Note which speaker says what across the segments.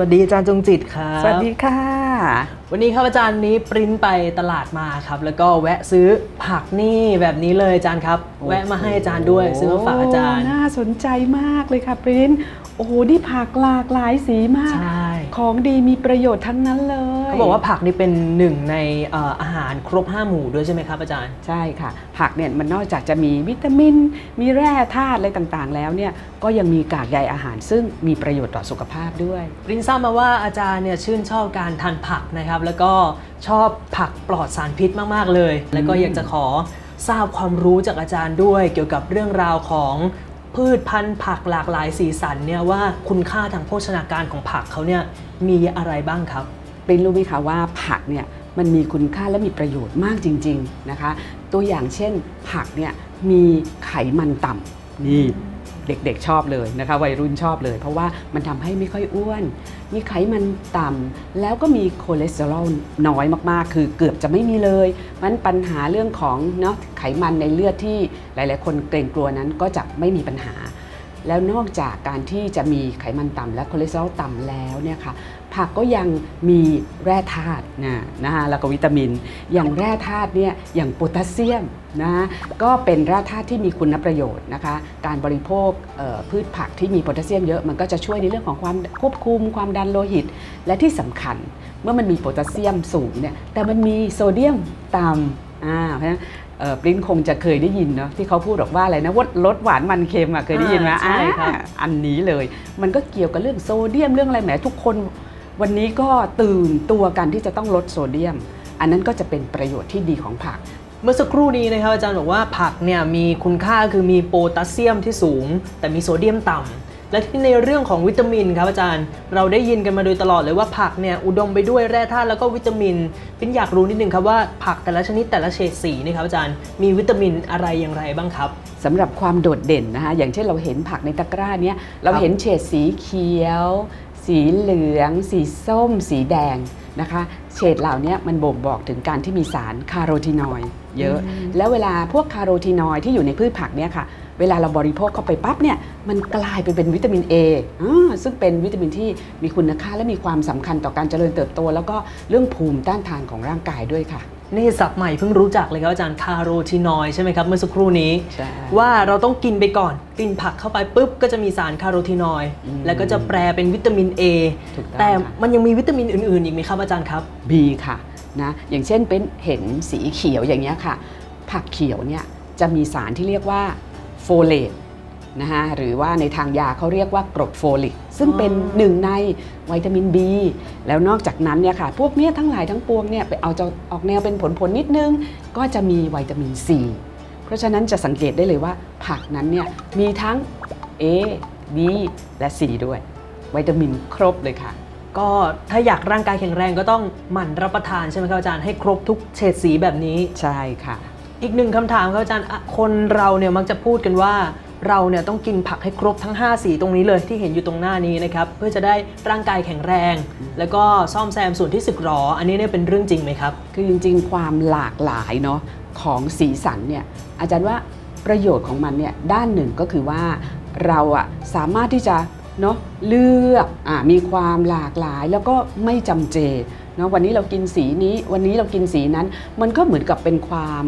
Speaker 1: วัสดีอาจารย์จงจิตครับ
Speaker 2: สวัสดีค่ะ
Speaker 1: วันนี้ครับอาจารย์นี้ปริ้นไปตลาดมาครับ แล้วก็แวะซื้อผักนี่แบบนี้เลยอาจารย์ครับ แวะมาให้อาจารย์ด้วย ซื้อมาฝากอาจารย์
Speaker 2: โน่าสนใจมากเลยค่ะปริ้นโอ้โหนี่ผักหลากหลายสีมาก
Speaker 1: ใช่
Speaker 2: ของดีมีประโยชน์ทั้งนั้นเลย
Speaker 1: เขาบอกว่าผักนี่เป็นหนึ่งในเอ่ออาหารครบห้าหมู่ด้วยใช่ไหมครับอาจารย์
Speaker 2: ใช่ค่ะ ผักเนี่ยมันนอกจากจะมีวิตามิน มีแร่ธาตุอะไรต่างๆ แล้วเนี่ยก็ยังมีกากใยอาหารซึ่งมีประโยชน์ต่อสุขภาพด้วย
Speaker 1: ปริ้นทราบมาว่าอาจารย์เนี่ยชื่นชอบการทานผักนะครับ แล้วก็ชอบผักปลอดสารพิษมาก ๆ เลย แล้วก็อยากจะขอทราบความรู้จากอาจารย์ด้วย เกี่ยวกับเรื่องราวของ พืชพันธุ์ผักหลากหลายสีสันเนี่ยว่าคุณค่าทางโภชนาการของผักเขาเนี่ยมีอะไรบ้างครับ
Speaker 2: เป็นรู้ไหมคะว่าผักเนี่ยมันมีคุณค่าและมีประโยชน์มากจริง ๆนะคะ ตัวอย่างเช่นผักเนี่ยมีไขมันต่ำ นี่เด็กๆชอบเลยนะคะวัยรุ่นชอบเลย เพราะว่ามันทำให้ไม่ค่อยอ้วน มีไขมันต่ำแล้วก็มีคอเลสเตอรอลน้อยมากๆ คือเกือบจะไม่มีเลยมันปัญหาเรื่องของเนาะไขมันในเลือดที่หลายๆ คนเกรงกลัวนั้นก็จะไม่มีปัญหา แล้วนอกจากการที่จะมีไขมันต่ำและคอเลสเตอรอลต่ำแล้วเนี่ยค่ะ ผักก็ยังมีแร่ธาตุนะนะคะแล้วก็วิตามิน อย่างแร่ธาตุเนี่ยอย่างโพแทสเซียมนะก็เป็นแร่ธาตุที่มีคุณประโยชน์นะคะ การบริโภคเอ่อพืชผักที่มีโพแทสเซียมเยอะมันก็จะช่วยในเรื่องของความควบคุมความดันโลหิต และที่สำคัญเมื่อมันมีโพแทสเซียมสูงเนี่ยแต่มันมีโซเดียมต่ำอ่าเพราะฉะนั้นเอ่อปริ้นคงจะเคยได้ยินเนาะที่เขาพูดบอกว่าอะไรนะว่าลดหวานมันเค็มอะเคยได้ยินไหม
Speaker 1: อ่าใช่ครับ
Speaker 2: อ่าอันนี้เลย มันก็เกี่ยวกับเรื่องโซเดียมเรื่องอะไรแหมทุกคน วันนี้ก็ตื่นตัวกันที่จะต้องลดโซเดียม อันนั้นก็จะเป็นประโยชน์ที่ดีของผัก
Speaker 1: เมื่อสักครู่นี้นะครับอาจารย์บอกว่าผักเนี่ยมีคุณค่าคือมีโพแทสเซียมที่สูง แต่มีโซเดียมต่ำและที่ในเรื่องของวิตามินครับอาจารย์ เราได้ยินกันมาโดยตลอดเลยว่าผักเนี่ยอุดมไปด้วยแร่ธาตุแล้วก็วิตามินเป็นอยากรู้นิดนึงครับว่าผักแต่ละชนิดแต่ละเฉดสีนี่ครับอาจารย์มีวิตามินอะไรอย่างไรบ้างครับ
Speaker 2: สำหรับความโดดเด่นนะคะอย่างเช่นเราเห็นผักในตะกร้าเนี้ยเราเห็นเฉดสีเขียว สีเหลือง สีส้ม สีแดงนะคะ เฉดเหล่านี้มันบ่งบอกถึงการที่มีสารคาร์โรทีนอยด์เยอะ
Speaker 1: อืม
Speaker 2: แล้วเวลาพวกคาร์โรทีนอยด์ที่อยู่ในพืชผักเนี่ยค่ะ เวลาเราบริโภคเข้าไปปั๊บเนี่ย มันกลายไปเป็นวิตามิน A อ่าซึ่งเป็นวิตามินที่มีคุณค่าและมีความสำคัญต่อการเจริญเติบโต แล้วก็เรื่องภูมิต้านทานของร่างกายด้วยค่ะ
Speaker 1: นี่ศัพท์ใหม่เพิ่งรู้จักเลยครับอาจารย์คาร์โรทีนอยด์ใช่ไหมครับเมื่อสักครู่นี้
Speaker 2: ใช่
Speaker 1: ว่าเราต้องกินไปก่อนกินผักเข้าไปปุ๊บก็จะมีสารคาร์โรทีนอยด์
Speaker 2: อืม
Speaker 1: แล้วก็จะแปลเป็นวิตามิน A
Speaker 2: ถูกต้อง
Speaker 1: แต่
Speaker 2: ค่ะ
Speaker 1: มันยังมีวิตามินอื่นๆ อีกไหมครับอาจารย์ครับ
Speaker 2: มีค่ะนะอย่างเช่นเป็นเห็นสีเขียวอย่างเงี้ยค่ะ ผักเขียวเนี่ยจะมีสารที่เรียกว่าโฟเลต นะคะหรือว่าในทางยาเขาเรียกว่ากรดโฟลิก ซึ่งเป็นหนึ่งในวิตามิน B แล้วนอกจากนั้นเนี่ยค่ะ พวกเนี้ยทั้งหลายทั้งปวงเนี่ยไปเอาจะออกแนวเป็นผลผลๆนิดนึง ก็จะมีวิตามิน C เพราะฉะนั้นจะสังเกตได้เลยว่าผักนั้นเนี่ยมีทั้ง A B และ C ด้วยวิตามินครบเลยค่ะ
Speaker 1: ก็ถ้าอยากร่างกายแข็งแรงก็ต้องหมั่นรับประทานใช่ไหมครับอาจารย์ให้ครบทุกเฉดสีแบบนี้
Speaker 2: ใช่ค่ะ
Speaker 1: อีกหนึ่งคำถามครับอาจารย์อะคนเราเนี่ยมักจะพูดกันว่า เราเนี่ยต้องกินผักให้ครบทั้ง 5 สีตรงนี้เลยที่เห็นอยู่ตรงหน้านี้นะครับเพื่อจะได้ร่างกายแข็งแรง แล้วก็ซ่อมแซมส่วนที่สึกหรอ อันนี้เนี่ยเป็นเรื่องจริงไหมครับ
Speaker 2: คือจริงๆ ความหลากหลายเนาะของสีสันเนี่ยอาจารย์ว่าประโยชน์ของมันเนี่ยด้านหนึ่งก็คือว่าเราอะสามารถที่จะเนาะเลือกอมีความหลากหลายแล้วก็ไม่จำเจเนาะวันนี้เรากินสีนี้วันนี้เรากินสีนั้น มันก็เหมือนกับเป็นความ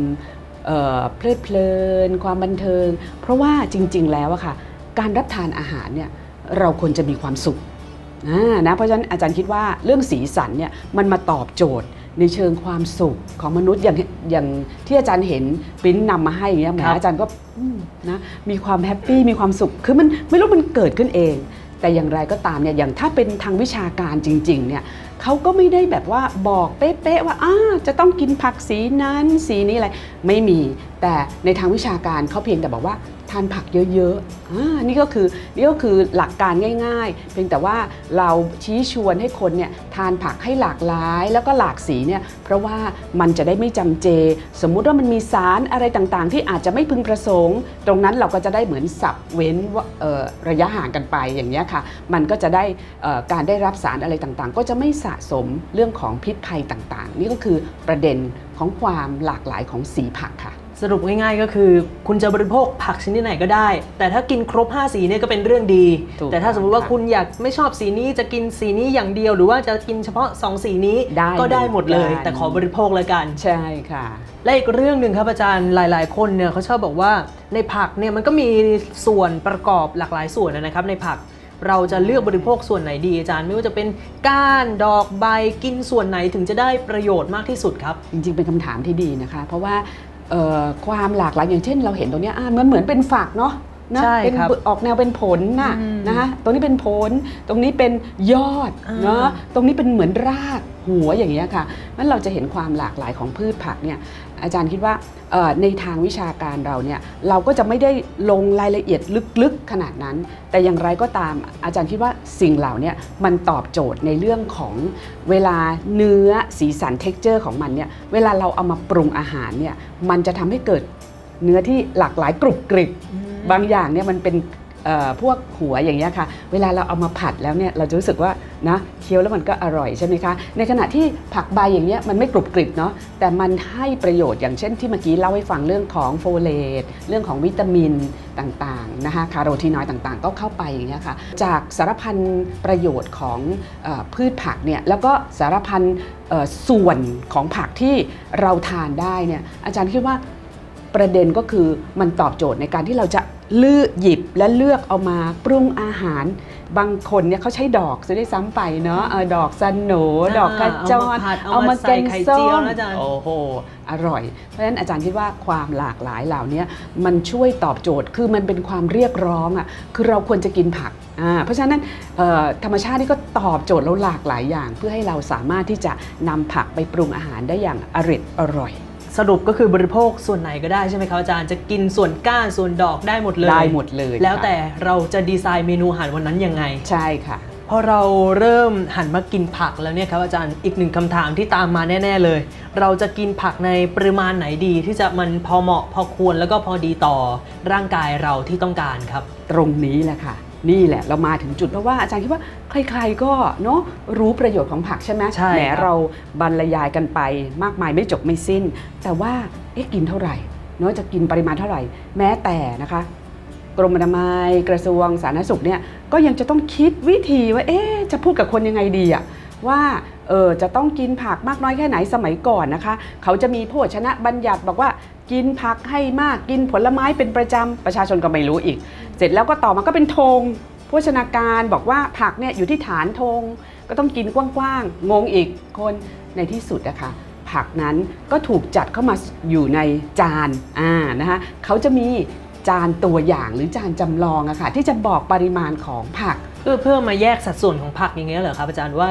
Speaker 2: เอ่อเพลิดเพลิน ความบันเทิง เพราะว่าจริง ๆ แล้วอะค่ะการรับทานอาหารเนี่ยเราควรจะมีความสุขอ่านะเพราะฉะนั้นอาจารย์คิดว่าเรื่องสีสันเนี่ยมันมาตอบโจทย์ในเชิงความสุขของมนุษย์อย่างอย่างที่อาจารย์เห็นปริ้นนำมาให้อย่างเงี้ยแหม
Speaker 1: ครับ
Speaker 2: อาจารย์ก็อืมนะมีความแฮปปี้มีความสุขคือมันไม่รู้มันเกิดขึ้นเอง แต่อย่างไรก็ตามเนี่ยอย่างถ้าเป็นทางวิชาการจริงๆเนี่ย เขาก็ไม่ได้แบบว่าบอกเป๊ะๆว่าอ่าจะต้องกินผักสีนั้นสีนี้อะไรไม่มี แต่ในทางวิชาการเขาเพียงแต่บอกว่า ทานผักเยอะๆอ่านี่ก็คือนี่ก็คือหลักการง่าย ๆ เพียงแต่ว่าเราชี้ชวนให้คนเนี่ยทานผักให้หลากหลาย แล้วก็หลากสีเนี่ยเพราะว่ามันจะได้ไม่จำเจ สมมุติว่ามันมีสารอะไรต่างๆ ที่อาจจะไม่พึงประสงค์ ตรงนั้นเราก็จะได้เหมือนสับเว้นระยะห่างกันไปอย่างนี้ค่ะ มันก็จะได้การได้รับสารอะไรต่างๆ ก็จะไม่สะสมเรื่องของพิษภัยต่างๆ นี่ก็คือประเด็นของความหลากหลายของสีผักค่ะ
Speaker 1: สรุปง่ายๆก็คือ คุณจะบริโภคผักชนิดไหนก็ได้ แต่ถ้ากินครบ 5 สีเนี่ยก็เป็นเรื่องดี
Speaker 2: ถูก
Speaker 1: แต่ถ้าสมมติว่า
Speaker 2: ค่ะ
Speaker 1: คุณอยากไม่ชอบสีนี้จะกินสีนี้อย่างเดียว หรือว่าจะกินเฉพาะ 2 สีนี้
Speaker 2: ได้
Speaker 1: ก็ได้หมดเลย
Speaker 2: ได้
Speaker 1: แต่ขอบริโภคแล้วกัน
Speaker 2: ใช่ค่ะ
Speaker 1: และอีกเรื่องหนึ่งครับอาจารย์หลาย ๆ คนเนี่ยเขาชอบบอกว่าในผักเนี่ยมันก็มีส่วนประกอบหลากหลายส่วนนะครับ ในผักเราจะเลือกบริโภคส่วนไหนดีอาจารย์ ไม่ว่าจะเป็นก้านดอกใบกินส่วนไหนถึงจะได้ประโยชน์มากที่สุดครับ
Speaker 2: จริงๆ เป็นคำถามที่ดีนะคะ เพราะว่าเอ่อ ความหลากหลายอย่างเช่น เราเห็นตรงเนี้ยอะมันเหมือนเป็นฝักเนาะนะ
Speaker 1: ใช่
Speaker 2: เป็น
Speaker 1: ครับ
Speaker 2: ออกแนวเป็นผลน่ะ
Speaker 1: อืม
Speaker 2: นะคะตรงนี้เป็นผล ตรงนี้เป็นยอด
Speaker 1: อ่า
Speaker 2: เนาะตรงนี้เป็นเหมือนรากหัวอย่างเงี้ยค่ะนั้นเราจะเห็นความหลากหลายของพืชผักเนี่ย อาจารย์คิดว่าในทางวิชาการเราเนี่ยเราก็จะไม่ได้ลงรายละเอียดลึกๆขนาดนั้น แต่อย่างไรก็ตามอาจารย์คิดว่าสิ่งเหล่านี้มันตอบโจทย์ในเรื่องของเวลาเนื้อสีสันเท็กเจอร์ของมันเนี่ยเวลาเราเอามาปรุงอาหารเนี่ยมันจะทำให้เกิดเนื้อที่หลากหลายกรุบกริบบางอย่างเนี่ยมันเป็น พวกหัวอย่างเงี้ยค่ะ เวลาเราเอามาผัดแล้วเนี่ยเราจะรู้สึกว่านะเคี้ยวแล้วมันก็อร่อยใช่ไหมคะ ในขณะที่ผักใบอย่างเงี้ยมันไม่กรุบกริบเนาะแต่มันให้ประโยชน์อย่างเช่นที่เมื่อกี้เล่าให้ฟังเรื่องของโฟเลตเรื่องของวิตามินต่างๆนะคะคาร์โรทีนอยด์ต่างๆ ก็เข้าไปอย่างเงี้ยค่ะจากสารพันประโยชน์ของอพืชผักเนี่ยแล้วก็สารพันส่วนของผักที่เราทานได้เนี่ยอาจารย์คิดว่าประเด็นก็คือมันตอบโจทย์ในการที่เราจะ เลือกหยิบและเลือกเอามาปรุงอาหาร บางคนเนี่ยเขาใช้ดอกซะด้วยซ้ำไปเนาะเออดอกสโหนดอกกระจร
Speaker 1: เอามาผัดเอามาใส่ไข่เจียวนะอาจารย์
Speaker 2: โอ้โหอร่อย เพราะฉะนั้นอาจารย์คิดว่าความหลากหลายเหล่านี้มันช่วยตอบโจทย์คือมันเป็นความเรียกร้องอะคือเราควรจะกินผักอ่าเพราะฉะนั้นเอ่อธรรมชาตินี่ก็ตอบโจทย์เราหลากหลายอย่าง เพื่อให้เราสามารถที่จะนำผักไปปรุงอาหารได้อย่างอร่อยอร่อย
Speaker 1: สรุปก็คือบริโภคส่วนไหนก็ได้ใช่ไหมครับอาจารย์จะกินส่วนก้านส่วนดอกได้หมดเลย
Speaker 2: ได้หมดเลย
Speaker 1: แล้ว
Speaker 2: ค่ะ
Speaker 1: แต่เราจะดีไซน์เมนูอาหารวันนั้นยังไง
Speaker 2: ใช่ค่ะ
Speaker 1: พอเราเริ่มหันมากินผักแล้วเนี่ยครับอาจารย์อีกหนึ่งคำถามที่ตามมาแน่ ๆเลย เราจะกินผักในปริมาณไหนดีที่จะมันพอเหมาะพอควรแล้วก็พอดีต่อร่างกายเราที่ต้องการครับ
Speaker 2: ตรงนี้แหละค่ะ นี่แหละเรามาถึงจุดเพราะว่าอาจารย์คิดว่าใครๆก็เนาะรู้ประโยชน์ของผักใช่ไหม
Speaker 1: ใช่
Speaker 2: แหม
Speaker 1: ครับ
Speaker 2: เราบรรยายกันไปมากมายไม่จบไม่สิ้น แต่ว่าเอ๊ะกินเท่าไหร่เนาะจะกินปริมาณเท่าไหร่ แม้แต่นะคะ กรมอนามัยกระทรวงสาธารณสุขเนี่ยก็ยังจะต้องคิดวิธีว่าเอ๊ะจะพูดกับคนยังไงดีอะว่าเออจะต้องกินผักมากน้อยแค่ไหนสมัยก่อนนะคะ เขาจะมีโภชนะบัญญัติบอกว่า กินผักให้มากกินผลไม้เป็นประจำประชาชนก็ไม่รู้อีก เสร็จแล้วก็ต่อมาก็เป็นธงโภชนาการบอกว่าผักเนี่ยอยู่ที่ฐานธงก็ต้องกินกว้างๆงงอีกคนในที่สุดนะคะผักนั้นก็ถูกจัดเข้ามาอยู่ในจานอ่านะคะเขาจะมีจานตัวอย่างหรือจานจำลองอะค่ะที่จะบอกปริมาณของผัก
Speaker 1: เพื่อเพื่อมาแยกสัดส่วนของผักอย่างเงี้ยเหรอครับอาจารย์ว่า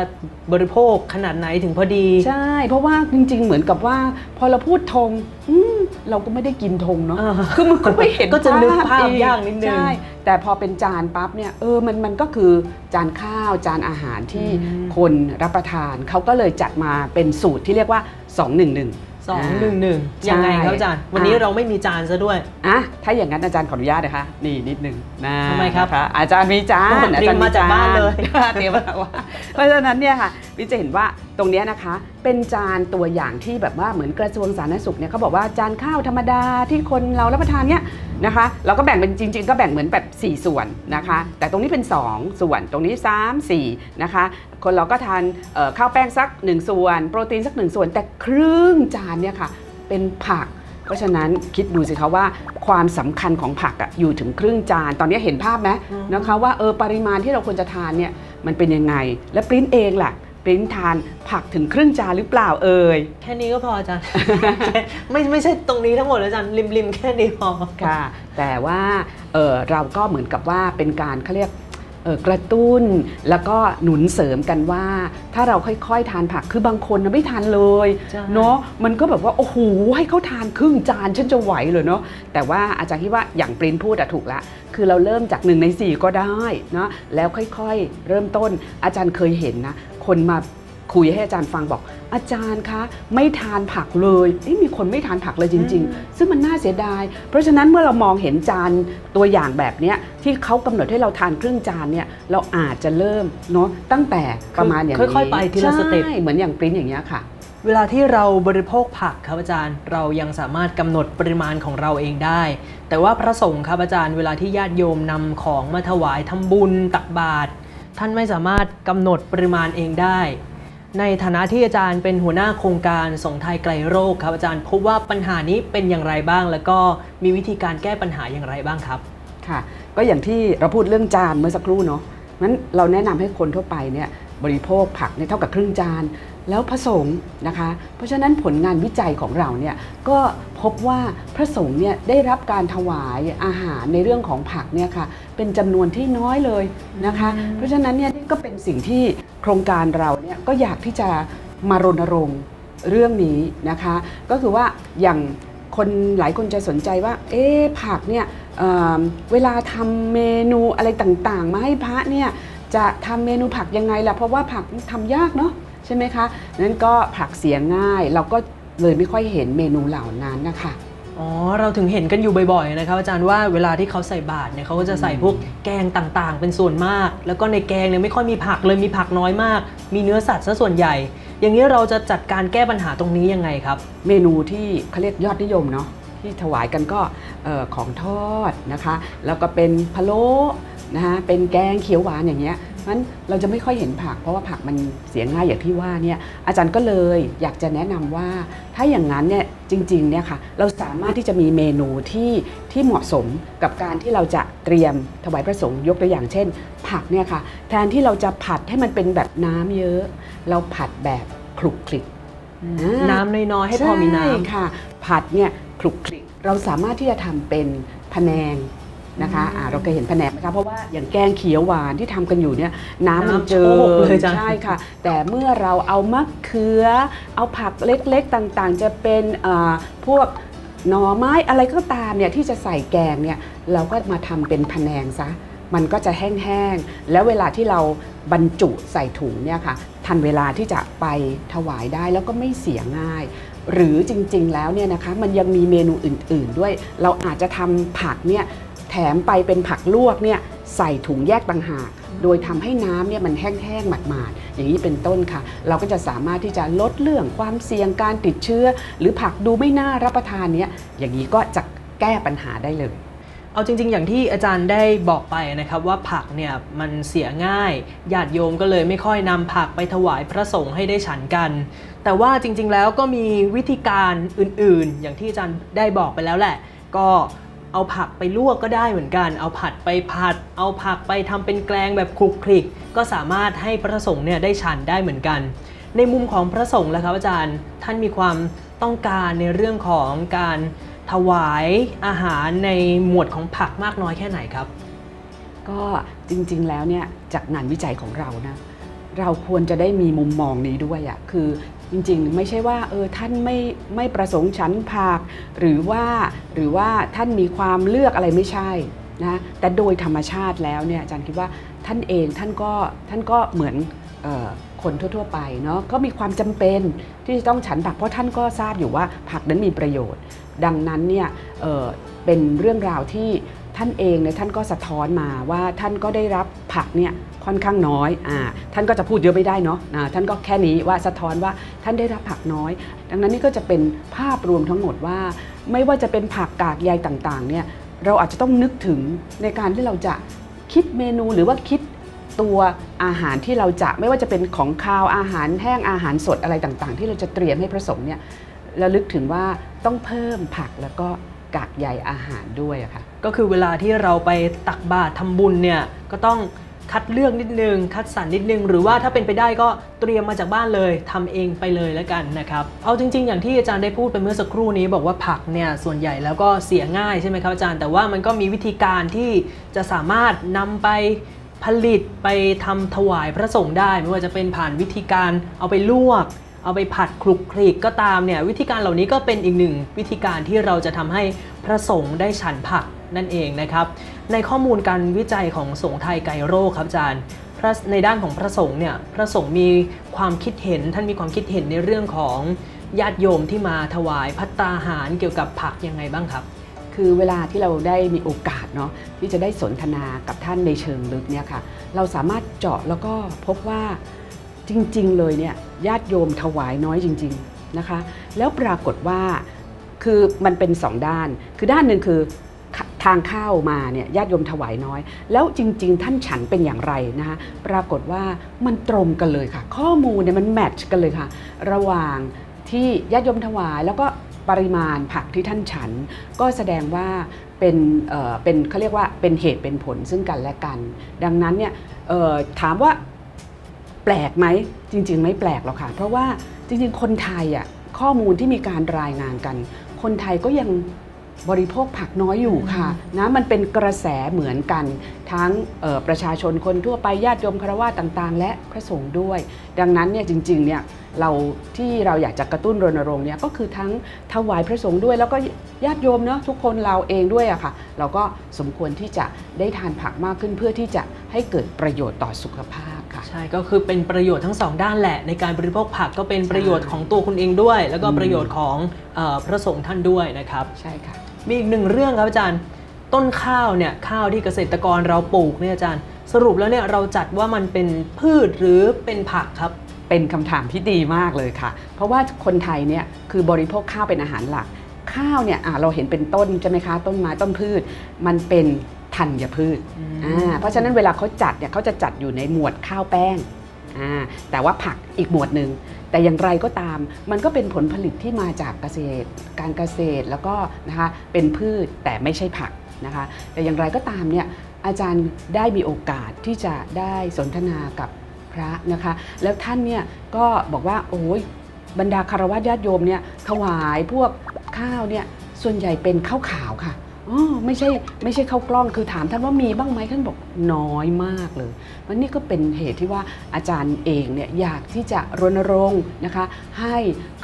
Speaker 1: บริโภคขนาดไหนถึงพอดี
Speaker 2: ใช่ เพราะว่าจริงๆ เหมือนกับว่า พอเราพูดธงอืม เราก็ไม่ได้กินธงเนาะ
Speaker 1: อ่า
Speaker 2: คือมันก็ไม่เห็น
Speaker 1: ก็จะนึกภาพ
Speaker 2: อี
Speaker 1: ยากนิดนึง
Speaker 2: ใช่แต่พอเป็นจานปั๊บเนี่ยเออมันมันก็คือจานข้าวจานอาหารที่
Speaker 1: อืม
Speaker 2: คนรับประทานเขาก็เลยจัดมาเป็นสูตรที่เรียกว่า 211
Speaker 1: สองหนึ่งหนึ่ง
Speaker 2: ใช่
Speaker 1: ยังไงครับอาจารย์ วันนี้
Speaker 2: อะ
Speaker 1: เราไม่มีจานซะด้วย
Speaker 2: อะถ้าอย่างนั้นอาจารย์ขออนุญาตนะคะนี่นิดหนึ่งนะ
Speaker 1: ทำไมครับ
Speaker 2: นะะอาจารย์มีจาน
Speaker 1: โอ้เตรียมมาจากบ้านเลย
Speaker 2: เตรียมมาว่าเพราะฉะนั้นเนี่ยค่ะวิจะเห็นว่าตรงนี้นะคะเป็นจานตัวอย่างที่แบบว่าเหมือนกระทรวงสาธารณสุขเนี่ยเขาบอกว่าจานข้าวธรรมดาที่คนเรารับประทานเนี่ยนะคะเราก็แบ่งเป็นจริง ๆ ก็แบ่งเหมือนแบบ 4 ส่วนนะคะ แต่ตรงนี้เป็น 2 ส่วนตรงนี้ 3 4นะคะคนเราก็ทานข้าวแป้งสัก 1 ส่วน โปรตีนสัก 1 ส่วน แต่ครึ่งจานเนี่ยค่ะเป็นผักเพราะฉะนั้นคิดดูสิคะว่าความสำคัญของผักอะอยู่ถึงครึ่งจาน ตอนนี้เห็นภาพไหมนะคะว่าเออปริมาณที่เราควรจะทานเนี่ยมันเป็นยังไง และปริ้นเองแหละ ปริ้นทานผักถึงครึ่งจานหรือเปล่าเอ่ย
Speaker 1: แค่นี้ก็พออาจารย์ ไม่ไม่ใช่ตรงนี้ทั้งหมดอาจารย์ริมริมๆแค่นี้พอ
Speaker 2: ค่ะ แต่ว่าเออเราก็เหมือนกับว่าเป็นการเขาเรียกเอ่อกระตุ้นแล้วก็หนุนเสริมกันว่า ถ้าเราค่อยๆ ทานผักคือบางคนนะไม่ทานเลย
Speaker 1: ใช่
Speaker 2: เนาะมันก็แบบว่า โอ้โหให้เขาทานครึ่งจานฉันจะไหวเลยเนาะแต่ว่าอาจารย์คิดว่าอย่างปรินพูดอะถูกละ คือเราเริ่มจากหนึ่งในสี่ก็ได้เนาะแล้วค่อยๆ เริ่มต้นอาจารย์เคยเห็นนะ คนมาคุยให้อาจารย์ฟังบอก อาจารย์คะ ไม่ทานผักเลยเอ๊ะมีคนไม่ทานผักเลยจริง
Speaker 1: อืม
Speaker 2: ๆซึ่งมันน่าเสียดาย เพราะฉะนั้นเมื่อเรามองเห็นจานตัวอย่างแบบเนี้ยที่เขากำหนดให้เราทานครึ่งจานเนี่ยเราอาจจะเริ่มเนาะตั้งแต่ประมาณอย่างนี้
Speaker 1: ค่อยๆไปทีละสเต็ป
Speaker 2: ใช่เหมือนอย่างปริ้นอย่างเงี้ยค่ะ
Speaker 1: เวลาที่เราบริโภคผักครับอาจารย์ เรายังสามารถกำหนดปริมาณของเราเองได้ แต่ว่าพระสงฆ์ครับอาจารย์ เวลาที่ญาติโยมนำของมาถวายทำบุญตักบาตร ท่านไม่สามารถกำหนดปริมาณเองได้ ในฐานะที่อาจารย์เป็นหัวหน้าโครงการส่งไทยไกลโรคครับอาจารย์พบว่าปัญหานี้เป็นอย่างไรบ้าง แล้วก็มีวิธีการแก้ปัญหาอย่างไรบ้างครับ
Speaker 2: ค่ะ ก็อย่างที่เราพูดเรื่องจานเมื่อสักครู่เนาะนั้นเราแนะนำให้คนทั่วไปเนี่ยบริโภคผักเนี่ยเท่ากับครึ่งจาน แล้วพระสงฆ์นะคะ เพราะฉะนั้นผลงานวิจัยของเราเนี่ยก็พบว่าพระสงฆ์เนี่ยได้รับการถวายอาหารในเรื่องของผักเนี่ยค่ะเป็นจำนวนที่น้อยเลยนะคะ เพราะฉะนั้นเนี่ยนี่ก็เป็นสิ่งที่โครงการเราเนี่ยก็อยากที่จะมารณรงค์เรื่องนี้นะคะ ก็คือว่าอย่างคนหลายคนจะสนใจว่า เอ๊ะผักเนี่ยเอ่อเวลาทำเมนูอะไรต่างๆ มาให้พระเนี่ยจะทำเมนูผักยังไงล่ะเพราะว่าผักทำยากเนาะ ใช่ไหมคะนั้นก็ผักเสียง่าย เราก็เลยไม่ค่อยเห็นเมนูเหล่านั้นนะคะ
Speaker 1: อ๋อ เราถึงเห็นกันอยู่บ่อยๆนะครับอาจารย์ว่าเวลาที่เขาใส่บาตรเนี่ยเขาก็จะใส่พวกแกงต่างๆ เป็นส่วนมาก แล้วก็ในแกงเนี่ยไม่ค่อยมีผักเลยมีผักน้อยมาก มีเนื้อสัตว์ซะส่วนใหญ่ อย่างนี้เราจะจัดการแก้ปัญหาตรงนี้ยังไงครับ
Speaker 2: เมนูที่เขาเรียกยอดนิยมเนาะที่ถวายกันก็เอ่อของทอดนะคะ แล้วก็เป็นพะโล้นะคะเป็นแกงเขียวหวานอย่างเงี้ย นั้นเราจะไม่ค่อยเห็นผัก เพราะว่าผักมันเสียง่ายอย่างที่ว่าเนี่ยอาจารย์ก็เลยอยากจะแนะนำว่า ถ้าอย่างนั้นเนี่ยจริงๆเนี่ยค่ะเราสามารถที่จะมีเมนูที่ที่เหมาะสมกับการที่เราจะเตรียมถวายพระสงฆ์ยกตัวอย่างเช่น ผักเนี่ยค่ะแทนที่เราจะผัดให้มันเป็นแบบน้ำเยอะ เราผัดแบบคลุกคลิกอ่า
Speaker 1: น้ำน้อยๆให้พอมีน้
Speaker 2: ใช่ค่ะ ผัดเนี่ยคลุกคลิกเราสามารถที่จะทำเป็นพะแนง นะคะอ่าเราเคยเห็นพะแนงไหมคะเพราะว่าอย่างแกงเขียวหวานที่ทำกันอยู่เนี่ยน้ำมันเจอ
Speaker 1: น้ำโชกเลยจ้ะ
Speaker 2: ใช่ค่ะ แต่เมื่อเราเอามะเขือ เอาผักเล็กๆต่างๆ จะเป็นอ่าพวกหน่อไม้อะไรก็ตามเนี่ยที่จะใส่แกงเนี่ยเราก็มาทำเป็นพะแนงซะมันก็จะแห้งๆ แล้วเวลาที่เราบรรจุใส่ถุงเนี่ยค่ะ ทันเวลาที่จะไปถวายได้แล้วก็ไม่เสียง่าย หรือจริงๆ แล้วเนี่ยนะคะมันยังมีเมนูอื่นๆด้วย เราอาจจะทำผักเนี่ย แถมไปเป็นผักลวกเนี่ยใส่ถุงแยกต่างหาก โดยทำให้น้ำเนี่ยมันแห้งๆหมาดๆอย่างนี้เป็นต้นค่ะ เราก็จะสามารถที่จะลดเรื่องความเสี่ยงการติดเชื้อ หรือผักดูไม่น่ารับประทานเนี่ยอย่างนี้ก็จะแก้ปัญหาได้เลย
Speaker 1: เอาจริง ๆ อย่างที่อาจารย์ได้บอกไปนะครับว่าผักเนี่ยมันเสียง่ายญาติโยมก็เลยไม่ค่อยนำผักไปถวายพระสงฆ์ให้ได้ฉันกัน แต่ว่าจริง ๆ แล้วก็มีวิธีการอื่นๆ อย่างที่อาจารย์ได้บอกไปแล้วแหละ ก็ เอาผักไปลวกก็ได้เหมือนกัน เอาผัดไปผัด เอาผักไปทำเป็นแกงแบบคลุกคลิก ก็สามารถให้พระสงฆ์เนี่ยได้ฉันได้เหมือนกัน ในมุมของพระสงฆ์แล้วครับอาจารย์ท่านมีความต้องการในเรื่องของการถวายอาหารในหมวดของผักมากน้อยแค่ไหนครับ
Speaker 2: ก็จริงๆแล้วเนี่ยจากงานวิจัยของเรานะเราควรจะได้มีมุมมองนี้ด้วยอะ่ะคือ จริงๆ ไม่ใช่ว่าเออท่านไม่ไม่ประสงค์ฉันผักหรือว่าหรือว่าท่านมีความเลือกอะไรไม่ใช่นะแต่โดยธรรมชาติแล้วเนี่ยอาจารย์คิดว่าท่านเองท่านก็ท่านก็เหมือนออคนทั่ว ๆ ไปเนาะก็มีความจำเป็นที่จะต้องฉันผักเพราะท่านก็ทราบอยู่ว่าผักนั้นมีประโยชน์ ดังนั้นเนี่ยเเป็นเรื่องราวที่ท่านเองเนี่ยท่านก็สะท้อนมาว่าท่านก็ได้รับผักเนี่ย ค่อนข้างน้อยอ่าท่านก็จะพูดเยอะไม่ได้เนาะอ่าท่านก็แค่นี้ว่าสะท้อนว่าท่านได้รับผักน้อย ดังนั้นนี่ก็จะเป็นภาพรวมทั้งหมดว่า ไม่ว่าจะเป็นผักกากใยต่างๆเนี่ยเราอาจจะต้องนึกถึงในการที่เราจะคิดเมนูหรือว่าคิดตัวอาหารที่เราจะไม่ว่าจะเป็นของคาวอาหารแห้งอาหารสดอะไรต่างๆ ที่เราจะเตรียมให้พระสงฆ์เนี่ยระลึกถึงว่าต้องเพิ่มผักแล้วก็กากใยอาหารด้วยอะค่ะ
Speaker 1: ก็คือเวลาที่เราไปตักบาตรทำบุญเนี่ยก็ต้อง คัดเลือกนิดนึง คัดสรรนิดนึง หรือว่าถ้าเป็นไปได้ก็เตรียมมาจากบ้านเลยทำเองไปเลยแล้วกันนะครับ เอาจริง ๆ อย่างที่อาจารย์ได้พูดไปเมื่อสักครู่นี้ บอกว่าผักเนี่ยส่วนใหญ่แล้วก็เสียง่ายใช่ไหมครับอาจารย์ แต่ว่ามันก็มีวิธีการที่จะสามารถนำไปผลิตไปทำถวายพระสงฆ์ได้ ไม่ว่าจะเป็นผ่านวิธีการเอาไปลวก เอาไปผัดคลุกคลิกก็ตามเนี่ยวิธีการเหล่านี้ก็เป็นอีกหนึ่งวิธีการที่เราจะทำให้พระสงฆ์ได้ฉันผัก นั่นเองนะครับ ในข้อมูลการวิจัยของสงฆ์ไทยไกโรครับอาจารย์ในด้านของพระสงฆ์เนี่ยพระสงฆ์มีความคิดเห็นท่านมีความคิดเห็นในเรื่องของญาติโยมที่มาถวายพัตตาหารเกี่ยวกับผักยังไงบ้างครับ
Speaker 2: คือเวลาที่เราได้มีโอกาสเนาะที่จะได้สนทนากับท่านในเชิงลึกเนี่ยค่ะเราสามารถเจาะแล้วก็พบว่าจริงๆเลยเนี่ยญาติโยมถวายน้อยจริง ๆนะคะ แล้วปรากฏว่าคือมันเป็นสองด้าน คือด้านหนึ่งคือ ทางเข้ามาเนี่ยญาติโยมถวายน้อย แล้วจริง ๆ ท่านฉันเป็นอย่างไรนะคะปรากฏว่ามันตรงกันเลยค่ะ ข้อมูลเนี่ยมันแมทช์กันเลยค่ะ ระหว่างที่ญาติโยมถวายแล้วก็ปริมาณผักที่ท่านฉัน ก็แสดงว่าเป็นเอ่อเป็นเขาเรียกว่าเป็นเหตุเป็นผลซึ่งกันและกัน ดังนั้นเนี่ยเอ่อถามว่าแปลกไหมจริง ๆ ไม่แปลกหรอกค่ะ เพราะว่าจริง ๆ คนไทยอะข้อมูลที่มีการรายงานกัน คนไทยก็ยัง บริโภคผักน้อยอยู่ค่ะนะมันเป็นกระแสเหมือนกัน ทั้งเอ่อประชาชนคนทั่วไปญาติโยมคารวะต่างๆ และพระสงฆ์ด้วย ดังนั้นเนี่ยจริงๆเนี่ยเราที่เราอยากจะกระตุ้นรณรงค์เนี่ยก็คือทั้งถวายพระสงฆ์ด้วย แล้วก็ญาติโยมเนาะทุกคนเราเองด้วยอะค่ะ เราก็สมควรที่จะได้ทานผักมากขึ้นเพื่อที่จะให้เกิดประโยชน์ต่อสุขภาพค่ะ
Speaker 1: ใช่ก็คือเป็นประโยชน์ทั้งสองด้านแหละ ในการบริโภคผักก็เป็นประโยชน์ของตัวคุณเองด้วย แล้วก็
Speaker 2: อืม
Speaker 1: ประโยชน์ของเออพระสงฆ์ท่านด้วยนะครับ
Speaker 2: ใช่ค่ะ
Speaker 1: มีอีกหนึ่งเรื่องครับอาจารย์ ต้นข้าวเนี่ยข้าวที่เกษตรกรเราปลูกเนี่ยอาจารย์ สรุปแล้วเนี่ยเราจัดว่ามันเป็นพืชหรือเป็นผักครับ
Speaker 2: เป็นคำถามที่ดีมากเลยค่ะ เพราะว่าคนไทยเนี่ยคือบริโภคข้าวเป็นอาหารหลัก ข้าวเนี่ยอะเราเห็นเป็นต้นใช่ไหมคะต้นไม้ต้นพืช มันเป็นธัญพืช
Speaker 1: อืม
Speaker 2: อ่าเพราะฉะนั้นเวลาเขาจัดเนี่ยเขาจะจัดอยู่ในหมวดข้าวแป้งอ่า แต่ว่าผักอีกหมวดหนึ่งแต่อย่างไรก็ตาม มันก็เป็นผลผลิตที่มาจากเกษตร การเกษตรแล้วก็นะคะเป็นพืชแต่ไม่ใช่ผักนะคะแต่อย่างไรก็ตามเนี่ยอาจารย์ได้มีโอกาสที่จะได้สนทนากับพระนะคะ แล้วท่านเนี่ยก็บอกว่าโอ้ยบรรดาคารวะญาติโยมเนี่ยถวายพวกข้าวเนี่ยส่วนใหญ่เป็นข้าวขาวค่ะ อ๋อไม่ใช่ไม่ใช่ข้าวกล้องคือถามท่านว่ามีบ้างไหมท่านบอกน้อยมากเลยวันนี้ก็เป็นเหตุที่ว่าอาจารย์เองเนี่ยอยากที่จะรณรงค์นะคะ ให้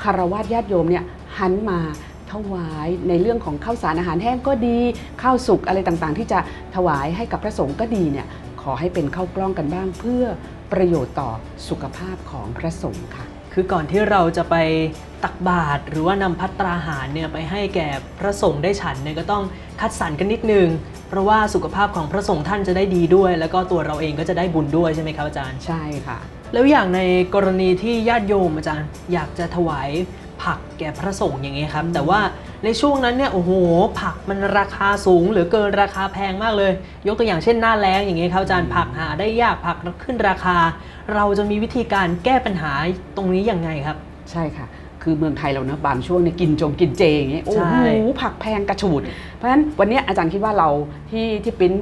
Speaker 2: คารวะญาติโยมเนี่ยหันมาถวายในเรื่องของข้าวสารอาหารแห้งก็ดีข้าวสุกอะไรต่างๆ ที่จะถวายให้กับพระสงฆ์ก็ดีเนี่ยขอให้เป็นข้าวกล้องกันบ้างเพื่อประโยชน์ต่อสุขภาพของพระสงฆ์ค่ะ
Speaker 1: คือก่อนที่เราจะไปตักบาตรหรือว่านำพัตตราหารเนี่ยไปให้แก่พระสงฆ์ได้ฉันเนี่ยก็ต้องคัดสรรกันนิดนึง เพราะว่าสุขภาพของพระสงฆ์ท่านจะได้ดีด้วย แล้วก็ตัวเราเองก็จะได้บุญด้วยใช่ไหมครับอาจารย์
Speaker 2: ใช่ค่ะ
Speaker 1: แล้วอย่างในกรณีที่ญาติโยมอาจารย์อยากจะถวายผักแก่พระสงฆ์อย่างเงี้ยครับ แต่ว่าในช่วงนั้นเนี่ยโอ้โห ผักมันราคาสูงเหรือเกินราคาแพงมากเลย ยกตัวอย่างเช่นหน้าแล้งอย่างเงี้ยครับอาจารย์ผักหาได้ยากผักขึ้นราคา เราจะมีวิธีการแก้ปัญหาตรงนี้ยังไงครับ
Speaker 2: ใช่ค่ะ คือเมืองไทยเรานะบางช่วงเนี่ยกินจงกินเจอย่างเงี้ยโอ้
Speaker 1: ใช่
Speaker 2: โหผักแพงกระฉูด เพราะฉะนั้นวันเนี้ยอาจารย์คิดว่าเราที่ที่ปริ้น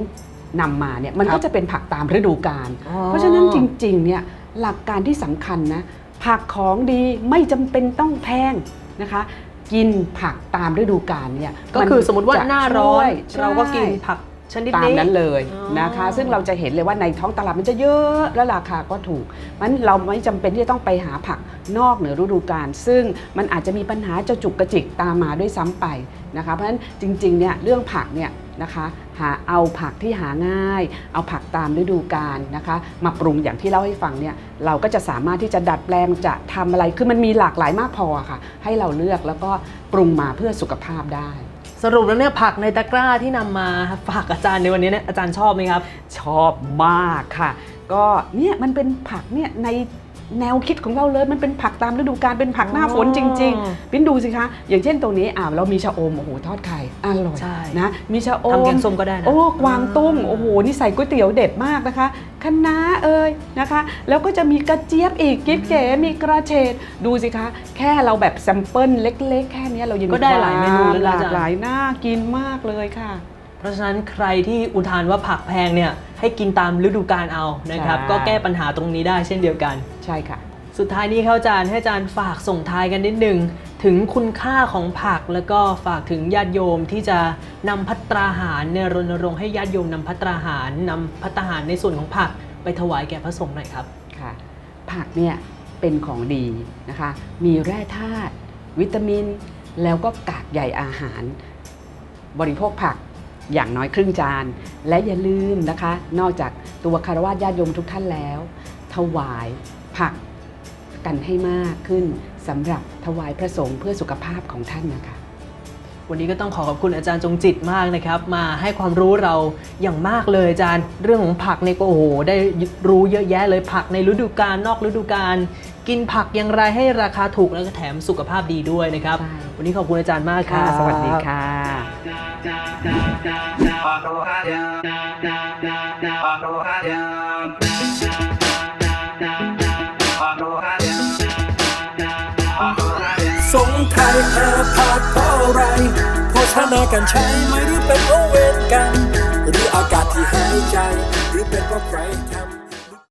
Speaker 2: นำมาเนี่ยมัน
Speaker 1: ครั
Speaker 2: ก็
Speaker 1: บ
Speaker 2: จะเป็นผักตามฤดูกาล
Speaker 1: อ๋อ
Speaker 2: เพราะฉะนั้นจริงๆเนี่ยหลักการที่สำคัญนะผักของดีไม่จำเป็นต้องแพงนะคะกินผักตามฤดูกาลเนี่ย
Speaker 1: ก็คือสมมติว่า
Speaker 2: จะ
Speaker 1: หน้าร้อน
Speaker 2: ช่วย
Speaker 1: เราก็กิน
Speaker 2: ใช่
Speaker 1: ผัก ชนิด
Speaker 2: ตาม
Speaker 1: นี้
Speaker 2: นั้นเลย
Speaker 1: อ๋อ
Speaker 2: นะคะซึ่งเราจะเห็นเลยว่าในท้องตลาดมันจะเยอะและราคาก็ถูกมันเราไม่จำเป็นที่จะต้องไปหาผักนอกเหนือฤดูกาลซึ่งมันอาจจะมีปัญหาจะจุกกระจิกตามมาด้วยซ้ำไปนะคะ เพราะฉะนั้นจริงๆเนี่ยเรื่องผักเนี่ยนะคะหาเอาผักที่หาง่าย เอาผักตามฤดูกาลนะคะ มาปรุงอย่างที่เล่าให้ฟังเนี่ยเราก็จะสามารถที่จะดัดแปลงจะทำอะไรคือมันมีหลากหลายมากพอค่ะ ให้เราเลือกแล้วก็ปรุงมาเพื่อสุขภาพได้
Speaker 1: สรุปแล้วเนี่ยผักในตะกร้าที่นำมาฝากอาจารย์ในวันนี้เนี่ยอาจารย์ชอบไหมครับ
Speaker 2: ชอบมากค่ะ ก็เนี่ยมันเป็นผักเนี่ยในแนวคิดของเราเลยมันเป็นผักตามฤดูกาลเป็นผักหน้าฝนจริง
Speaker 1: อ๋อ
Speaker 2: ๆปิ้นดูสิคะ อย่างเช่นตรงนี้อ่าเรามีชะอมโอ้โหทอดไข่อร่อย
Speaker 1: ใช่
Speaker 2: นะมีชะอม
Speaker 1: ทำแกงส้มก็ได้นะ
Speaker 2: โอ้กวางตุ้งโอ้โหนี่ใส่ก๋วยเตี๋ยวเด็ดมากนะคะ คะน้าเอ่ยนะคะ แล้วก็จะมีกระเจี๊ยบอีกกิ๊บเก๋มีกระเฉดดูสิคะ แค่เราแบบแซมเปิลเล็ก ๆ แค่เนี้ยเรายัง
Speaker 1: ก็ได้หลายเมนูเลยนะ
Speaker 2: หลา
Speaker 1: อากจารย์
Speaker 2: หลายน่ากินมากเลยค่ะ
Speaker 1: เพราะฉะนั้นใครที่อุทานว่าผักแพงเนี่ยให้กินตามฤดูกาลเอานะครับ
Speaker 2: ใช่
Speaker 1: ก็แก้ปัญหาตรงนี้ได้เช่นเดียวกัน
Speaker 2: ใช่ค่ะ
Speaker 1: สุดท้ายนี้ครับอาจารย์ให้อาจารย์ฝากส่งท้ายกันนิดนึง ถึงคุณค่าของผักแล้วก็ฝากถึงญาติโยมที่จะนำพัตราหารเนี่ยรณรงค์ให้ญาติโยมนำพัตราหารนำพัตตาหารในส่วนของผักไปถวายแก่พระสงฆ์หน่อยครับ
Speaker 2: ค่ะ ผักเนี่ยเป็นของดีนะคะ มีแร่ธาตุวิตามิน แล้วก็กากใยอาหาร บริโภคผักอย่างน้อยครึ่งจาน และอย่าลืมนะคะ นอกจากตัวคารวะญาติโยมทุกท่านแล้ว ถวายผักกันให้มากขึ้น สำหรับถวายพระสงฆ์เพื่อสุขภาพของท่านนะคะ
Speaker 1: วันนี้ก็ต้องขอขอบคุณอาจารย์จงจิตมากนะครับ มาให้ความรู้เราอย่างมากเลยอาจารย์ เรื่องของผักเนี่ยก็โอ้โหได้รู้เยอะแยะเลยผักในฤดูกาลนอกฤดูกาลกินผักอย่างไรให้ราคาถูกแล้วก็แถมสุขภาพดีด้วยนะครับ
Speaker 2: ใช่
Speaker 1: วันนี้ขอบคุณอาจารย์มากครั
Speaker 2: ค่ะ
Speaker 1: บ
Speaker 2: สวัสดีค่ะ
Speaker 3: ส ขาดเพราะอะไรโภชนาการใช้ไหมหรือเป็นโอเวนกัน หรืออากาศที่หายใจ หรือเป็นเพราะใคร